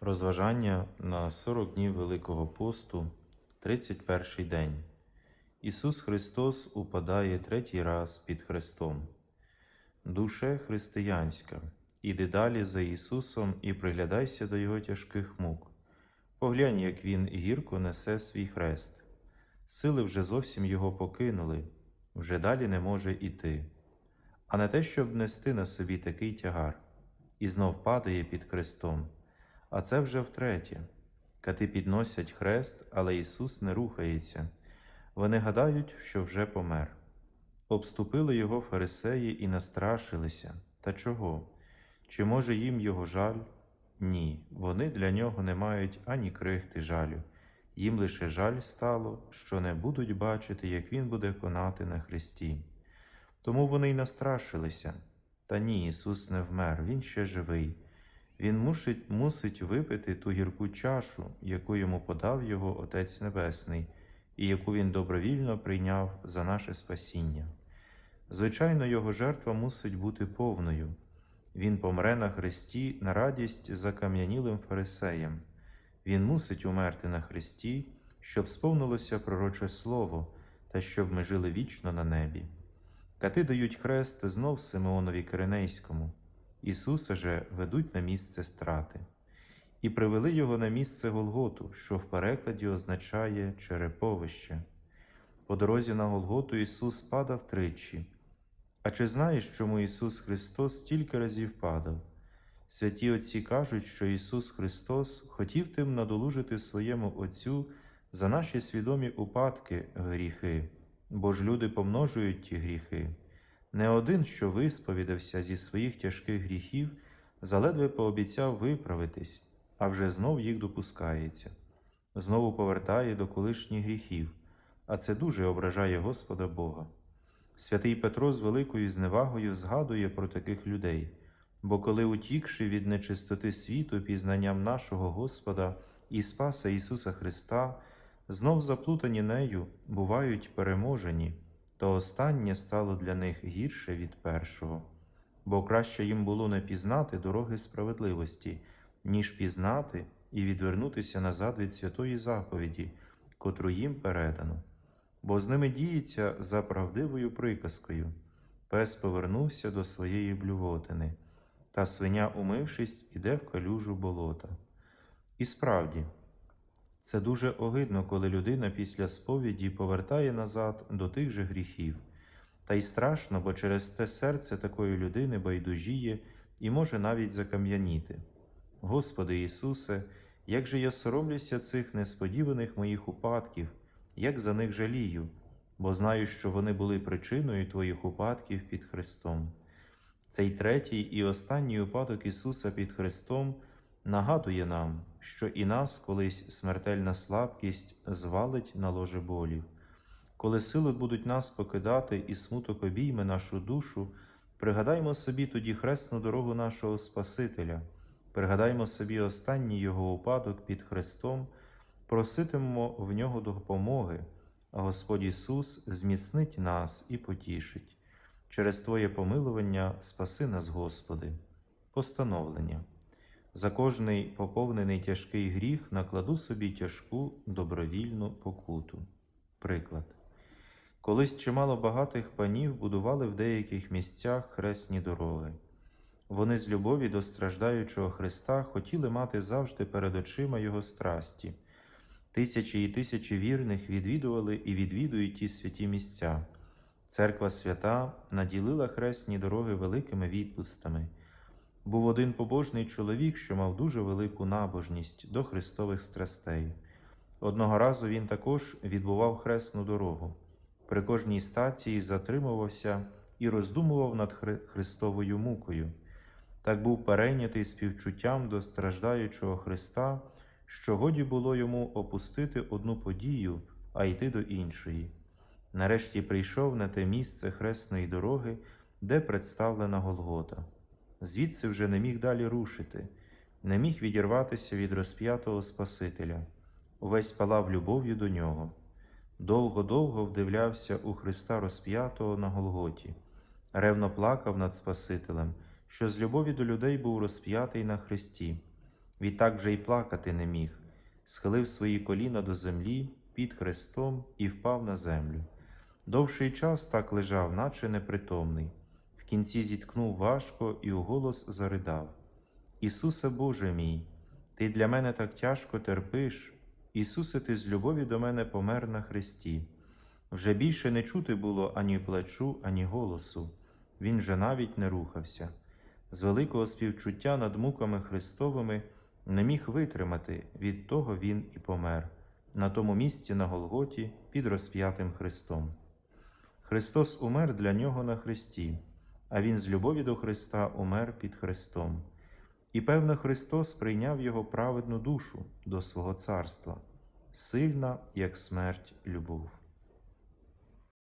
Розважання на 40 днів Великого посту, 31 день. Ісус Христос упадає третій раз під Христом. Душе християнська, іди далі за Ісусом і приглядайся до Його тяжких мук. Поглянь, як Він гірко несе свій хрест. Сили вже зовсім його покинули, вже далі не може іти, а не те, щоб нести на собі такий тягар, і знов падає під хрестом. А це вже втретє. Кати підносять хрест, але Ісус не рухається. Вони гадають, що вже помер. Обступили його фарисеї і настрашилися. Та чого? Чи може їм його жаль? Ні, вони для нього не мають ані крихти жалю. Їм лише жаль стало, що не будуть бачити, як він буде конати на хресті. Тому вони й настрашилися. Та ні, Ісус не вмер, Він ще живий. Він мусить, мусить випити ту гірку чашу, яку йому подав його Отець Небесний, і яку він добровільно прийняв за наше спасіння. Звичайно, його жертва мусить бути повною. Він помре на хресті на радість закам'янілим фарисеям. Він мусить умерти на хресті, щоб сповнилося пророче слово та щоб ми жили вічно на небі. Кати дають хрест знов Симеонові Киринейському. Ісуса же ведуть на місце страти, і привели його на місце Голготу, що в перекладі означає череповище. По дорозі на Голготу Ісус падав тричі. А чи знаєш, чому Ісус Христос стільки разів падав? Святі Отці кажуть, що Ісус Христос хотів тим надолужити своєму Отцю за наші свідомі упадки гріхи, бо ж люди помножують ті гріхи. Не один, що висповідався зі своїх тяжких гріхів, заледве пообіцяв виправитись, а вже знов їх допускається, знову повертає до колишніх гріхів, а це дуже ображає Господа Бога. Святий Петро з великою зневагою згадує про таких людей, бо коли, утікши від нечистоти світу пізнанням нашого Господа і Спаса Ісуса Христа, знов заплутані нею бувають переможені то останнє стало для них гірше від першого, бо краще їм було не пізнати дороги справедливості, ніж пізнати і відвернутися назад від святої заповіді, котру їм передано, бо з ними діється за правдивою приказкою. Пес повернувся до своєї блювотини, та свиня, умившись, іде в калюжу болота. І справді, це дуже огидно, коли людина після сповіді повертає назад до тих же гріхів. Та й страшно, бо через те серце такої людини байдужіє і може навіть закам'яніти. Господи Ісусе, як же я соромлюся цих несподіваних моїх упадків, як за них жалію, бо знаю, що вони були причиною Твоїх упадків під Христом. Цей третій і останній упадок Ісуса під Христом нагадує нам, що і нас колись смертельна слабкість звалить на ложе болів. Коли сили будуть нас покидати і смуток обійме нашу душу, пригадаймо собі тоді хресну дорогу нашого Спасителя, пригадаймо собі останній Його упадок під Христом, проситимемо в нього допомоги, а Господь Ісус зміцнить нас і потішить. Через Твоє помилування спаси нас, Господи, постановлення. За кожний поповнений тяжкий гріх накладу собі тяжку добровільну покуту. Приклад. Колись чимало багатих панів будували в деяких місцях хресні дороги. Вони з любові до страждаючого Христа хотіли мати завжди перед очима Його страсті. Тисячі і тисячі вірних відвідували і відвідують ті святі місця. Церква свята наділила хресні дороги великими відпустами. Був один побожний чоловік, що мав дуже велику набожність до Христових страстей. Одного разу він також відбував хресну дорогу. При кожній стації затримувався і роздумував над Хри- Христовою мукою. Так був перейнятий співчуттям до страждаючого Христа, що годі було йому опустити одну подію, а йти до іншої. Нарешті прийшов на те місце хресної дороги, де представлена Голгота. Звідси вже не міг далі рушити, не міг відірватися від розп'ятого Спасителя, увесь палав любов'ю до нього. Довго-довго вдивлявся у Христа розп'ятого на Голготі, ревно плакав над Спасителем, що з любові до людей був розп'ятий на Христі. Відтак вже й плакати не міг, схилив свої коліна до землі під хрестом і впав на землю. Довший час так лежав, наче непритомний. Кінці зіткнув важко і уголос заридав: Ісусе Боже мій, Ти для мене так тяжко терпиш. Ісусе, Ти з любові до мене помер на хресті. Вже більше не чути було ані плачу, ані голосу. Він же навіть не рухався. З великого співчуття над муками Христовими не міг витримати, від того він і помер на тому місці на Голготі під розп'ятим Христом. Христос умер для нього на Христі, а Він з любові до Христа умер під Христом. І певно, Христос прийняв його праведну душу до свого царства, сильна, як смерть, любов.